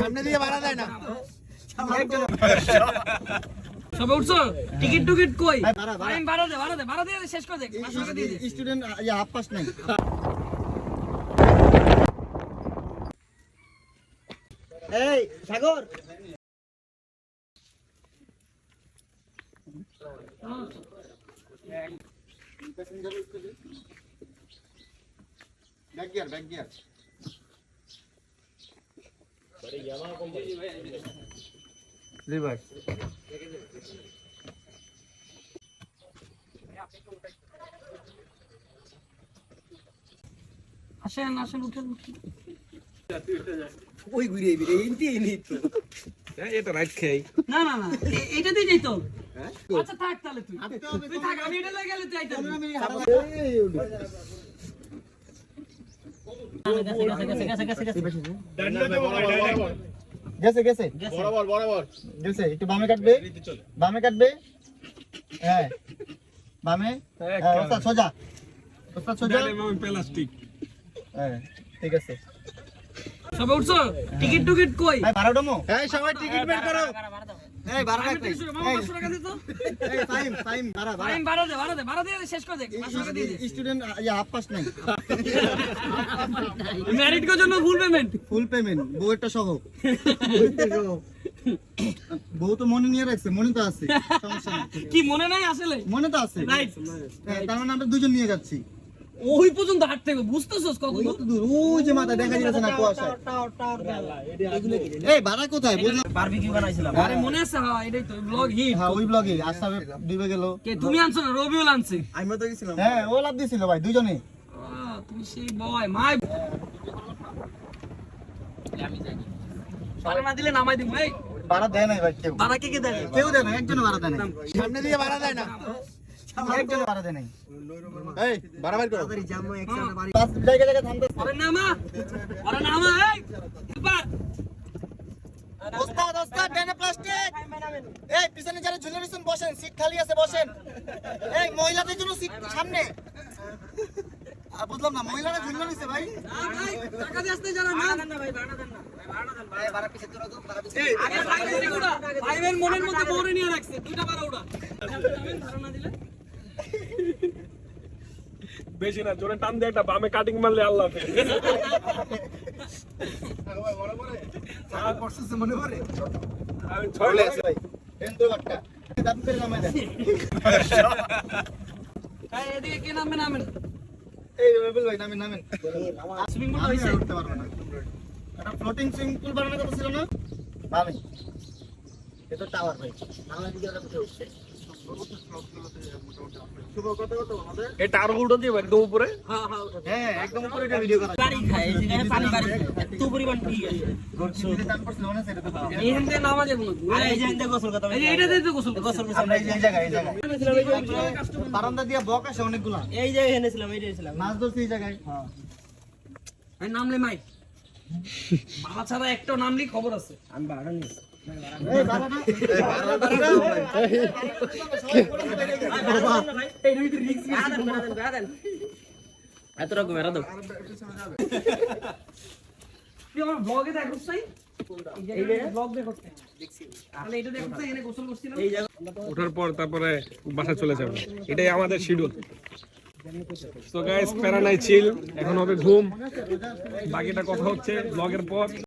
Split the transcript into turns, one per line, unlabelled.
সামনে দিয়ে বাড়া যায় না।
সবে উঠছো? টিকিট টুকিট কই?
ভাড়া,
দে ভাড়া দে ভাড়া দিয়ে শেষ করে দে
স্টুডেন্ট ইয়া হাফ পাস নাই। এই Sagar. Back gear back gear reverse
আসেন আসেন উঠেন।
ওই ঘুরে এবি এইটি এনি তো।
এটা রাইট খেয়ে।
না না না এ- এইটাতেই যেত আচ্ছা থাক তাহলে তুই। তুই থাক আমি এটা গেলে তুই আইতে
গেছে গেছে বরাবর বরাবর গেছে একটু বামে কাটবে বামে কাটবে হ্যাঁ বামে হ্যাঁ, ওস্তাদ সোজা ওস্তাদ সোজা
প্লাস্টিক
হ্যাঁ ঠিক আছে
সবে উঠছো টিকিট টুকিট কই
ভাই ভাড়া ডমো
এই সবাই টিকিট বের করো
এই ভাড়া
আমি
রাখতে
তো মামা পাঁচশো টাকা দে তো
এই টাইম টাইম ভাড়া ভাড়া
আমি ভাড়া দে ভাড়া দে ভাড়া দিয়ে শেষ করে দে পাঁচশো টাকা দিয়ে দে।
স্টুডেন্ট ইয়া হাফ পাস নাই
ম্যারিড কর জন্য ফুল পেমেন্ট
ফুল পেমেন্ট বউয়েরটা সহ। বউ তো মনে নিয়ে রাখছে মনে তো আছে সমস্যা
কি মনে নাই আসলে?
মনে তো আছে।
রাইট
হ্যাঁ, তার মানে আমরা দুজন নিয়ে যাচ্ছি।
ওই পর্যন্ত হাঁটতে হবে বুঝতেছস? কত দূর
ওই যে মাথা দেখা যাচ্ছে না কুয়াশায়। এই ভাড়া কোথায়? বুঝলাম
আরে মনে আছে হ্যাঁ এটাই তো ব্লগ হিট
হ্যাঁ ওই ব্লগে ডুবে গেল।
কে তুমি আনছো না? রবিউল আনছে।
আমি তো গেছিলাম।
হ্যাঁ ও লাভ দিছিল ভাই দুজনে
তুমি সেই বয় মাই ভাড়া না দিলে নামাই দিব এই।
ভাড়া দেয় নাই ভাই কেউ।
ভাড়া কে কে দেবে
কেউ দেয় না একজনও ভাড়া দেয় নাই।
সামনে দিয়ে বাড়া না।
ভাড়া দেয় নাই মহিলাদের জন্য সিট সামনে। আ, বুঝলাম না মহিলারা ঝুলে রয়েছে ভাই।
না ভাই টাকা দিয়ে আসতে যারা না না ভাই ভাড়া দেন না।
এই ভাড়া পিছে তোরা তো ভাড়া পিছে
আগে উড়া ভাইবের মনের মধ্যে বউরে নিয়ে রাখছে দুইটা ভাড়া উড়া। না দিলে
বেশি না জোরে টান দিয়ে একটা বামে কাটিং মারলে আল্লাহ। আমি
ভাই এন্দ্র করে
এদিকে কে নামবে নামেন।
এই ভাই নামেন নামেন।
সুইমিং পুল হইছে।
উঠতে পারব না। একটা ফ্লোটিং সুইমিং পুল বানানোর কথা ছিল না আমি এটা টাওয়ার ভাই। আমার দিকে উঠছে?
দিয়ে একদম উপরে?
হ্যাঁ হ্যাঁ
হ্যাঁ একদম উপরে এটা ভিডিও করা।
বাড়ি খায় এই পানি বাড়ি এত পরিমাণ ঠিক আছে
গরসুর টান পড়ছিল আছে এটা তো
এইখান থেকে নামা যাবে আরে এই যে গোসল করতে এই এটা দিয়ে গোসল গোসল
আমরা এই জায়গায় এই জায়গায়। বারান্দা দিয়ে বক আসে অনেকগুলা।
এই যে এখানে এই যে
মাছ এই জায়গায়।
এই নামলে মাই। বাবা ছাড়া একটা নামলি খবর আছে। আমি ভাড়া নিই এত রকম এরা আমার ব্লগে
ওঠার পর তারপরে বাসা চলে যাব। এটাই আমাদের শিডিউল তো গাইস প্যারা নাই চিল এখন হবে ঘুম। বাকিটা কথা হচ্ছে ব্লগের পর।